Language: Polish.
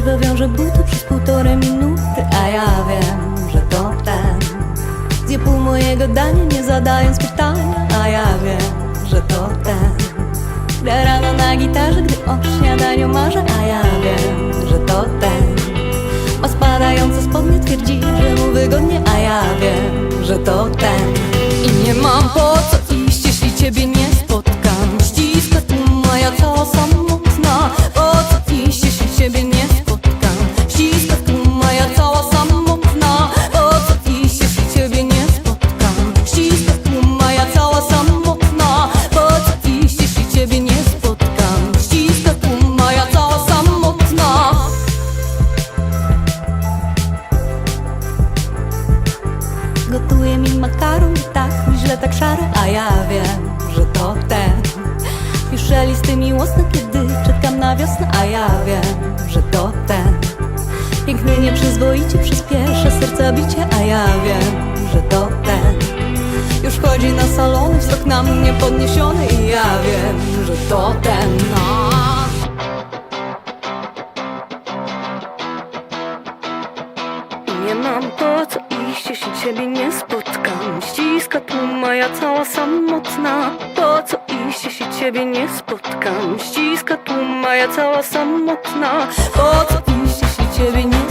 trzeźwo wiąże buty przez półtorej minuty A ja wiem, że to ten. Zje pół mojego dania, nie zadając pytania A ja wiem, że to ten. Gra rano na gitarze, gdy o śniadaniu marzę A ja wiem, że to ten. Ma spadające spodnie, twierdzi, że mu wygodnie A ja wiem, że to ten mi makaron tak źle tak szaro A ja wiem, że to ten. Już z miłosny, kiedy czekam na wiosnę A ja wiem, że to ten. Piękny nieprzyzwoicie przyspiesza serca bicie A ja wiem, że to ten. Już chodzi na salony, wzrok na mnie podniesiony I ja wiem, że to ten no. Nie mam po co iść, jeśli ciebie nie spotkam Moja cała samotna Po co iść, jeśli ciebie nie spotkam? Ściska tłum, moja cała samotna Po co iść, jeśli ciebie nie spotkam